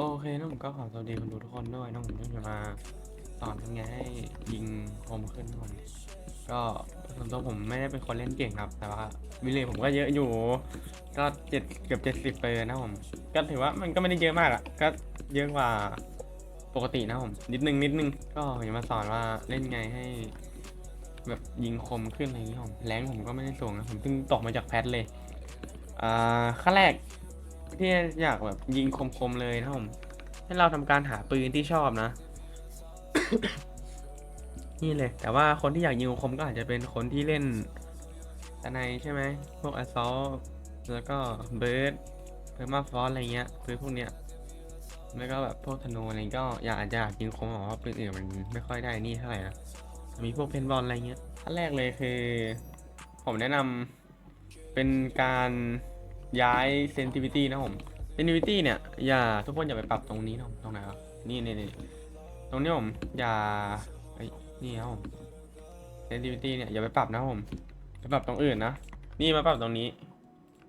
โอเคน้องผมก็ขอสวัสดีคนดูทุกคนด้วยน้องผมก็จะมาสอนทำไงให้ยิงคมขึ้นทุกคนก็ส่วนตัวผมไม่ได้เป็นคนเล่นเก่งครับ แต่ว่าวิเลยผมก็เยอะอยู่ ก็เจ็ดเกือบเจ็ดสิบเปอร์นะผม ก็ถือว่ามันก็ไม่ได้เยอะมากอะก็เยอะกว่าปกตินะผม นิดนึงนิดนึงก็ผมจะมาสอนว่าเล่นไงให้ แบบยิงคมขึ้นอะไรอย่างนี้ผมแรงผมก็ไม่ได้สูงนะผมเพิ่งตกมาจากแพทเลยอ่าขั้นแรก ที่อยากแบบยิงคมๆเลยนะผมให้เราทำการหาปืนที่ชอบนะ นี่เลย แต่ว่าคนที่อยากยิงคมก็อาจจะเป็นคนที่เล่นตะไนใช่ไหมพวกอซ u l t แล้วก็เบิร์ดเพิร์มาฟอสอะไรเงี้ยปืนพวกเนี้ยแล้วก็แบบพวกธนูอะไรก็อยากอาจจะยิงคมแต่ว่าปืนอื่นมันไม่ค่อยได้นี่เท่าไหร่นะมีพวกเพนบอลอะไรเงี้ยขั้นแรกเลยคือ ผมแนะนำเป็นการ ย้าย sensitivity นะผม sensitivity เนี่ยอย่าทุกคนอย่าไปปรับตรงนี้นะตรงไหนวะนี่นี่นี่ตรงนี้ผมอย่าเอ้นี่ครับผม sensitivity เนี่ยอย่าไปปรับนะผมไปปรับตรงอื่นนะนี่มาปรับตรงนี้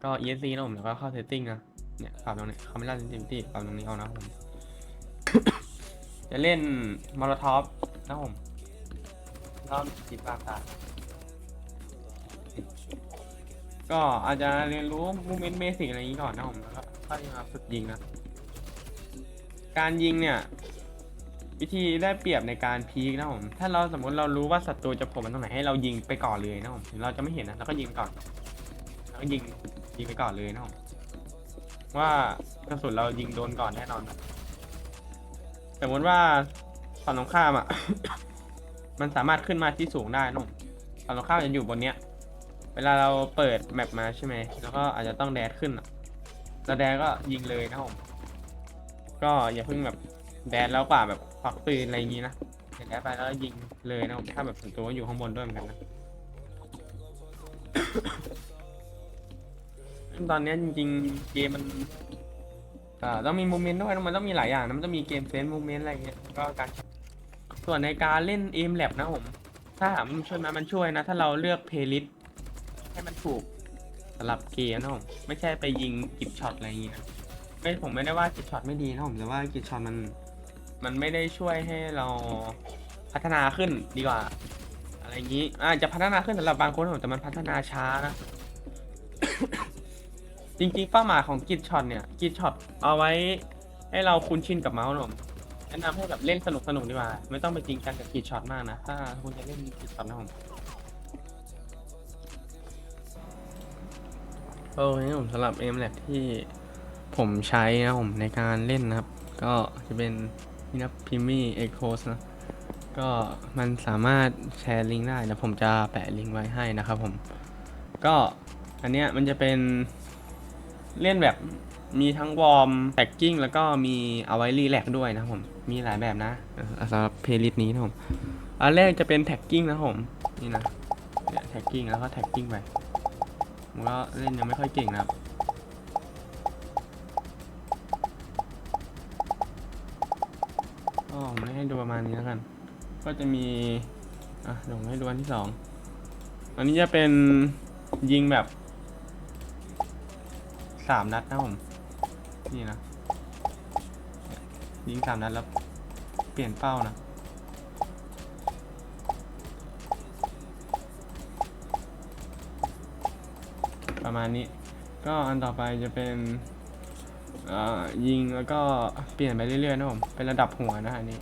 ก็ ESC นะผมแล้วก็เข้า setting นะเนี่ยปรับตรงนี้ camera sensitivity ปรับตรงนี้เอานะผมจะเล่น molotov นะผมรอบจิตปาตา ก็อาจจะเรียนรู้มูเมนต์เบสิกอะไรอย่างนี้ก่อนนะผมแล้วก็ค่อยมาฝึกยิงนะ การยิงเนี่ย วิธีได้เปรียบในการพีคนะผม ถ้าเราสมมติเรารู้ว่าศัตรูจะโผล่มาตรงไหนให้เรายิงไปก่อนเลยนะผมถึงเราจะไม่เห็นนะเราก็ยิงไปก่อนแล้วก็ยิงยิงไปก่อนเลยนะผมว่ากระสุนเรายิงโดนก่อนแน่นอนสมมติว่าฝั่งตรงข้ามอะ มันสามารถขึ้นมาที่สูงได้นะผมฝั่งตรงข้ามจะอยู่บนเนี้ย เวลาเราเปิดแมปมาใช่ไหม แล้วก็อาจจะต้องแดดขึ้นอะแล้วแดดก็ยิงเลยนะผม ก็อย่าเพิ่งแบบแดดแล้วกว่าแบบควักปืนอะไรอย่างงี้นะเดี๋ยวแดดไปแล้วยิงเลยนะผม ถ้าแบบส่วนตัวอยู่ข้างบนด้วยเหมือนกันนะ ตอนนี้จริงๆเกมมันต้องมีโมเมนต์ด้วย มันต้องมีหลายอย่างนะ มันต้องมีเกมเซนส์โมเมนต์อะไรอย่างเงี้ย ก็การ ส่วนในการเล่นเอมแลบนะผม ถ้าถามมันช่วยไหมมันช่วยนะ ถ้าเราเลือกเพลย์ลิส ให้มันถูกสำหรับเกมนะผมไม่ใช่ไปยิงกิบช็อตอะไรอย่างงี้นะไม่ผมไม่ได้ว่ากิบช็อตไม่ดีนะผมแต่ว่ากิบช็อตมัน มันไม่ได้ช่วยให้เราพัฒนาขึ้นดีกว่า อะไรอย่างนี้อาจจะพัฒนาขึ้นสำหรับบางคนผมแต่มันพัฒนาช้านะจริงๆเป้าหมายของกิจช็อตเนี่ยกิจช็อตเอาไว้ให้เราคุ้นชินกับเมาส์นะผมแนะนำให้แบบเล่นสนุกสนุกๆดีกว่า ไม่ต้องไปจริงจังกับกิจช็อตมากนะ ถ้าคุณจะเล่นกิจช็อตนะผม โอเคผมสำหรับ m l a b ที่ผมใช้นะผมในการเล่นนะครับ ก็จะเป็นนี่นะพิมี่เอ็กโคสนะ ก็มันสามารถแชร์ลิงก์ได้แล้วผมจะแปะลิงก์ไว้ให้นะครับผม ก็อันเนี้ยมันจะเป็นเล่นแบบมีทั้งวอร์มแท็กกิ้งแล้วก็มีเอาไว้รีแลกซ์ด้วยนะผม มีหลายแบบนะสำหรับเพลย์ลิสต์นี้นะผมอันแรกจะเป็นแท็กกิ้งนะผม นี่นะเนี่ยแท็กกิ้งแล้วก็แท็กกิ้งไป ผมก็เล่นยังไม่ค่อยเก่งนะครับก็ผมให้ดูประมาณนี้แล้วกัน ก็จะมี อะเดี๋ยวผมให้ดูอันที่สองอันนี้จะเป็นยิงแบบสามนัดนะผม นี่นะ ยิงสามนัดแล้วเปลี่ยนเป้านะ ประมาณนี้ ก็อันต่อไปจะเป็นยิงแล้วก็เปลี่ยนไปเรื่อยๆนะผมเป็นระดับหัวนะอันนี้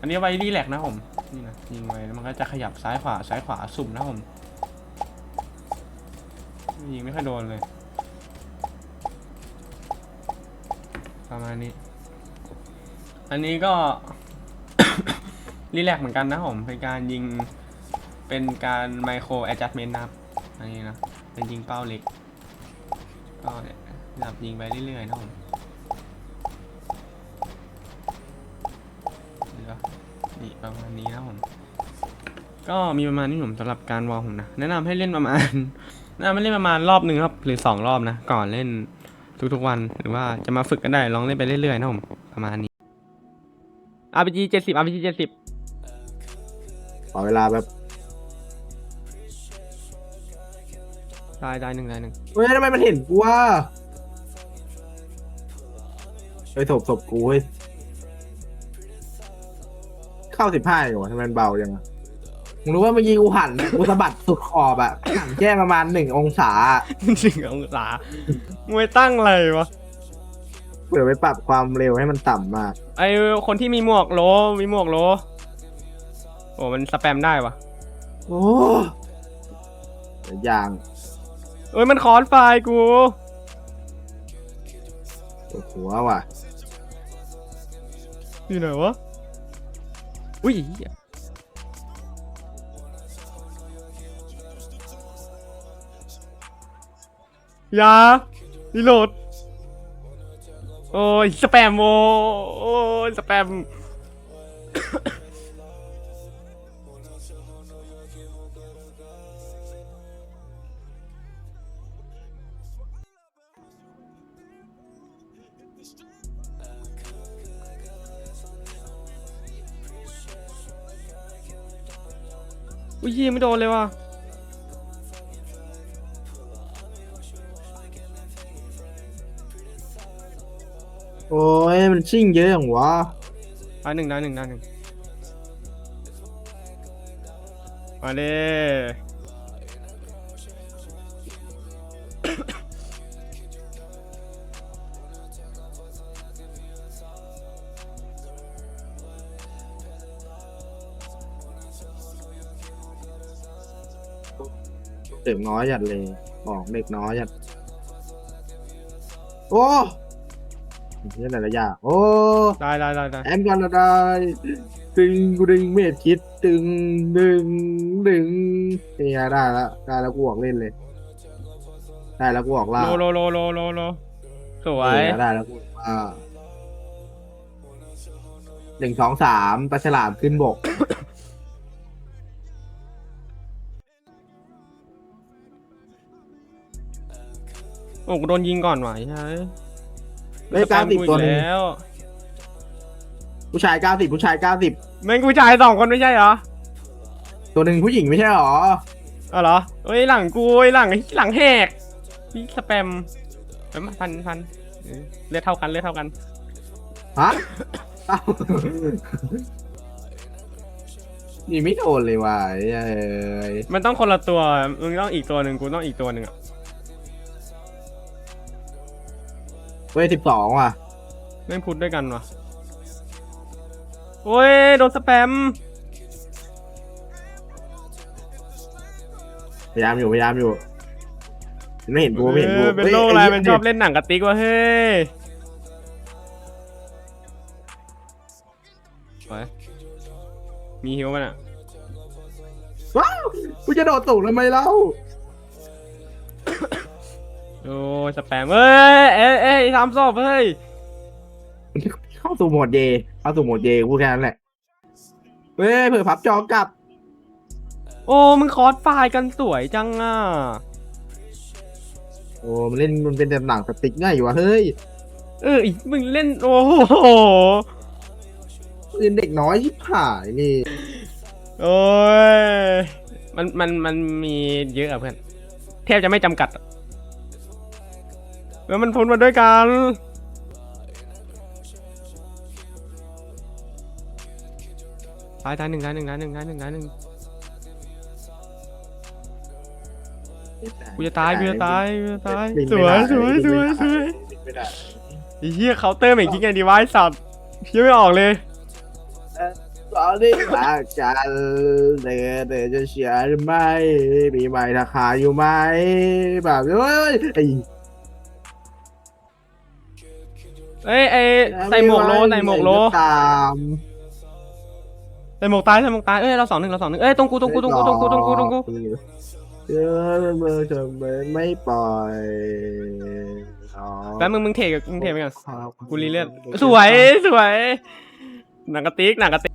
อันนี้ไว้รีแลกซ์นะผมนี่นะยิงไว้แล้วมันก็จะขยับซ้ายขวาซ้ายขวาสุ่มนะผมยิงไม่ค่อยโดนเลย ประมาณนี้ อันนี้ก็รีแลกซ์เหมือนกันนะผมเป็นการยิงเป็นการไมโครแอดจัดเมนต์นะครับ อันนี้นะเป็นยิงเป้าเล็กก็เนี่ยหลับยิงไปเรื่อยๆนะผมนี่ก็นี่ประมาณนี้นะผมก็มีประมาณนี้ผมสำหรับการวอลผมนะแนะนำให้เล่นประมาณแนะนำให้เล่นประมาณรอบหนึ่งครับหรือสองรอบนะก่อนเล่นทุกๆวันหรือว่าจะมาฝึกก็ได้ลองเล่นไปเรื่อยๆนะผมประมาณนี้ RPG เจ็ดสิบ RPG เจ็ดสิบขอเวลาแบบ ได้ได้หนึ่งได้หนึ่งเฮ้ยทำไมมันเห็นกูว่าเฮ้ยศพศพกูเฮ้ยเข้าสิบห้าอยู่วะทำไมมันเบาจังอะมึงรู้ว่าเมื่อกี้กูหันกูสะบัดสุดขอบอะหันแค่ประมาณหนึ่งองศาจริงองศามวยตั้งอะไรวะเผื่อไปปรับความเร็วให้มันต่ำมาก ไอคนที่มีหมวกโลมีหมวกโลโอ้มันสแปมได้วะโอ้เดี๋ยวอย่าง เอ้ยมันคอนไฟล์กูปวดหัวว่ะอยู่ไหนวะ อุ้ยเหี้ยอยารีโหลด โอ้ยสแปมโอโอ้ยสแปม อุ้ยยิงไม่โดนเลยว่ะโอ้ยมันชิ่งเยอะอย่างวะดาวหนึ่งดาวหนึ่งดาวหนึ่งมาเลย เด็กน้อยจัดเลยบอกเด็กน้อยจัด โอ้นี่แต่ละอย่างโอ้ได้ได้ได้ได้แอมกันละได้ตึงกูดึงเมดคิดตึงดึงดึงนี่ไงได้แล้วได้แล้วกูออกเล่นเลย ได้แล้วกูออกล่าโลโลโลโลโลโลสวยนี่ไงได้แล้วกูออกล่าหนึ่งสองสามปลาฉลามขึ้นบก โอ้กูโดนยิงก่อนว่ะใช่เฮ้ยเก้าสิบตัวหนึงแล้ว ผู้ชายเก้าสิบผู้ชายเก้าสิบแม่งผู้ชายสองคนไม่ใช่เหรอตัวหนึ่งผู้หญิงไม่ใช่หรออ๋อเหรอเอ้ยหลังกูเอ้ยหลังหลังแหกพี่สแปมเอ้ยมาพันพันเออเลือดเท่ากันเลือดเท่ากัน ฮะเอ้านี่ไม่โดนเลยว่ะไอ้เอ้ยมันต้องคนละตัวมึงต้องอีกตัวหนึ่งกูต้องอีกตัวหนึ่งอะ เว้ยสิบสองว่ะแม่งพูดด้วยกันวะโอ้ยโดนสแปม พยายามอยู่พยายามอยู่ ไม่เห็นกูไม่เห็นกูเออเป็นฮ้ยโรคอะไรหี้ยมันชอบเล่นหนังกระติกวะเฮ้ยไปมีฮิวมันอะว้าวกูจะโดดตกทำไมเล่า โอ้ยสแปมเอ้ยเอ้ยเอ้ยทำศพเฮ้ยเข้าสู่โหมดเยเข้าสู่โหมดเยกูแค่นั้นแหละเฮ้ยเผื่อพับจอกลับ โอ้มึงคอสไฟล์กันสวยจังอะโอ้มันเล่นมันเป็นแบบหนังสติ๊กง่ายอยู่วะเฮ้ยเอออีกมึงเล่นโอ้โหเป็นเด็กน้อยชิบหายนี่โอ้ยมันมันมันมีเยอะอะเพื่อนแทบจะไม่จำกัดอะ แล้วมันพ้นมาด้วยกัน ตายตายหนึ่งตายหนึ่งตายหนึ่งตายหนึ่งตายหนึ่งกูจะตายกูจะตายกูจะตายบินสไม่วยได้สวยสวยสวยบินไม่ได้ไอ้เหี้ยเคาน์เตอร์เหม่งคิดไงดีวะไอ้สัตว์คิดไม่ออกเลย ตอนนี้รักกันเธอเธอจะเชียร์หรือไม่มีใบราคาอยู่ไหมแบบเฮ้ยไอ้ เอ้ยไอ้ใส่หมวกโลใส่หมวกโลตามใส่หมวกตายใส่หมวกตายเอ้ยเราสองหนึ่งเราสองหนึ่งเอ้ยตรงกูตรงกูตรงกูตรงกูตรงกูตรงกูเจอเมื่อจะไม่ไม่ปล่อยอ๋อแป๊บมึงมึงเทกับมึงเทไปก่อนครับกูรีเลือดสวยสวยหนังกระติกหนังกระติก